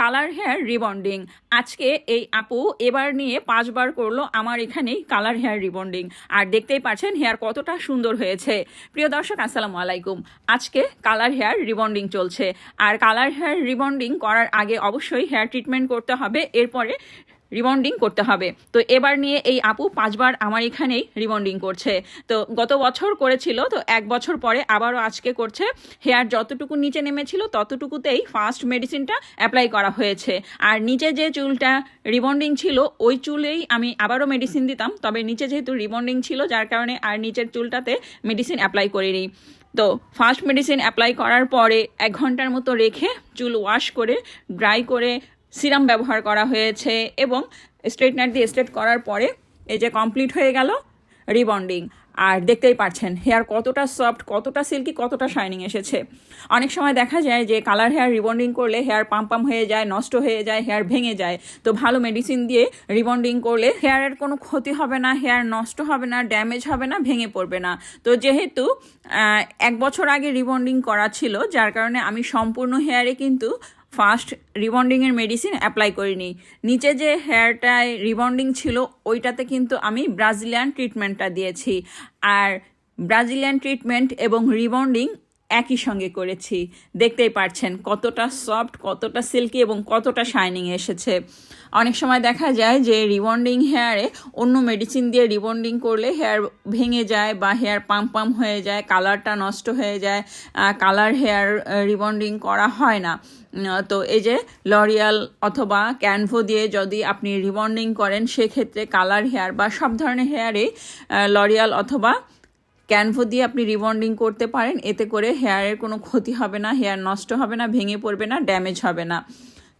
Colour hair rebonding. আজকে এই আপু এবার নিয়ে পাঁচবার করল আমার এখানেই কালার হেয়ার রিবন্ডিং। আর দেখতেই পাচ্ছেন হেয়ার কতটা সুন্দর হয়েছে। প্রিয় দর্শক, আসসালামু আলাইকুম। আজকে কালার হেয়ার রিবন্ডিং চলছে। আর কালার হেয়ার রিবন্ডিং করার আগে অবশ্যই হেয়ার ট্রিটমেন্ট করতে হবে। এরপরে রিবন্ডিং করতে হবে। তো এবার নিয়ে এই আপু পাঁচবার আমার এখানেই রিবন্ডিং করছে। তো গত বছর করেছিল, তো এক বছর পরে আবারও আজকে করছে। হেয়ার যতটুকু নিচে নেমেছিল, ততটুকুতেই ফার্স্ট মেডিসিনটা অ্যাপ্লাই করা হয়েছে। আর নিচে যে চুলটা রিবন্ডিং ছিল, ওই চুলেই আমি আবারও মেডিসিন দিতাম। তবে নিচে যেহেতু রিবন্ডিং ছিল, যার কারণে আর নিচের চুলটাতে মেডিসিন অ্যাপ্লাই করিনি। তো ফার্স্ট মেডিসিন অ্যাপ্লাই করার পরে এক ঘণ্টার মতো রেখে চুল ওয়াশ করে ড্রাই করে সিরাম ব্যবহার করা হয়েছে এবং স্ট্রেটনার দিয়ে স্ট্রেট করার পরে এই যে কমপ্লিট হয়ে গেল রিবন্ডিং। আর দেখতেই পাচ্ছেন, হেয়ার কতটা সফট, কতটা সিল্কি, কতটা শাইনিং এসেছে। অনেক সময় দেখা যায় যে কালার হেয়ার রিবন্ডিং করলে হেয়ার পাম্প পাম্প হয়ে যায়, নষ্ট হয়ে যায়, হেয়ার ভেঙে যায়। তো ভালো মেডিসিন দিয়ে রিবন্ডিং করলে হেয়ারের কোনো ক্ষতি হবে না, হেয়ার নষ্ট হবে না, ড্যামেজ হবে না, ভেঙে পড়বে না। তো যেহেতু এক বছর আগে রিবন্ডিং করা ছিল, যার কারণে আমি সম্পূর্ণ হেয়ারে কিন্তু ফার্স্ট রিবন্ডিংয়ের মেডিসিন অ্যাপ্লাই করিনি। নিচে যে হেয়ারটায় রিবন্ডিং ছিল, ওইটাতে কিন্তু আমি ব্রাজিলিয়ান ট্রিটমেন্টটা দিয়েছি। আর ব্রাজিলিয়ান ট্রিটমেন্ট এবং রিবন্ডিং একই সঙ্গে করেছি। দেখতেই পারছেন কতটা সফট, কতটা সিল্কি এবং কতটা শাইনিং এসেছে। অনেক সময় দেখা যায় যে রিবন্ডিং হেয়ারে অন্য মেডিসিন দিয়ে রিবন্ডিং করলে হেয়ার ভেঙে যায় বা হেয়ার পাম্প পাম্প হয়ে যায়, কালারটা নষ্ট হয়ে যায় কালার হেয়ার রিবন্ডিং করা হয় না। তো এই যে লরিয়াল অথবা ক্যানভো দিয়ে যদি আপনি রিবন্ডিং করেন, সেক্ষেত্রে কালার হেয়ার বা সব ধরনের হেয়ারে লরিয়াল অথবা ক্যানভো দিয়ে আপনি রিবন্ডিং করতে পারেন, এতে করে হেয়ারের কোনো ক্ষতি হবে না, হেয়ার নষ্ট হবে না, ভেঙে পড়বে না, ড্যামেজ হবে না।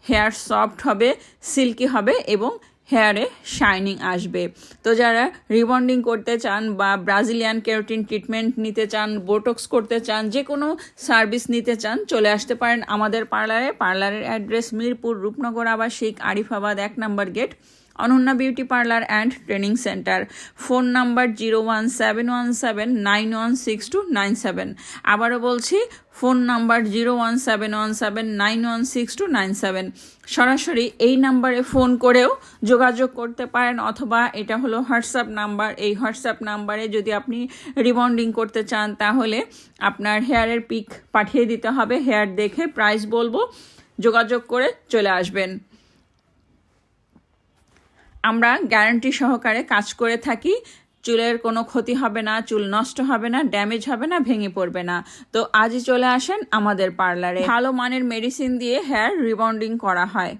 হেয়ার সফট হবে, সিল্কি হবে এবং হেয়ারে শাইনিং আসবে। তো যারা রিবন্ডিং করতে চান বা ব্রাজিলিয়ান কেরোটিন ট্রিটমেন্ট নিতে চান, বোটক্স করতে চান, যে কোনো সার্ভিস নিতে চান, চলে আসতে পারেন আমাদের পার্লারে। পার্লারের অ্যাড্রেস মিরপুর রূপনগর আবাসিক আরিফাবাদ এক নম্বর gate Ananya beauty parlour and training centre phone number zero one seven one seven nine one six two nine seven আবারও বলছি phone number zero one seven one seven nine one six two nine seven সরাসরি এই নাম্বারে phone করেও যোগাযোগ করতে পারেন, অথবা এটা হলো হোয়াটসঅ্যাপ নাম্বার এই হোয়াটসঅ্যাপ নাম্বারে যদি আপনি রিবন্ডিং করতে চান, তাহলে আপনার হেয়ারের পিক পাঠিয়ে দিতে হবে। হেয়ার দেখে প্রাইস বলব, যোগাযোগ করে চলে আসবেন। আমরা গ্যারান্টি সহকারে কাজ করে থাকি। চুলের কোনো ক্ষতি হবে না, চুল নষ্ট হবে না, ড্যামেজ হবে না, ভেঙে পড়বে না। তো আজই চলে আসেন আমাদের পার্লারে। ভালো মানের মেডিসিন দিয়ে হেয়ার রিবন্ডিং করা হয়।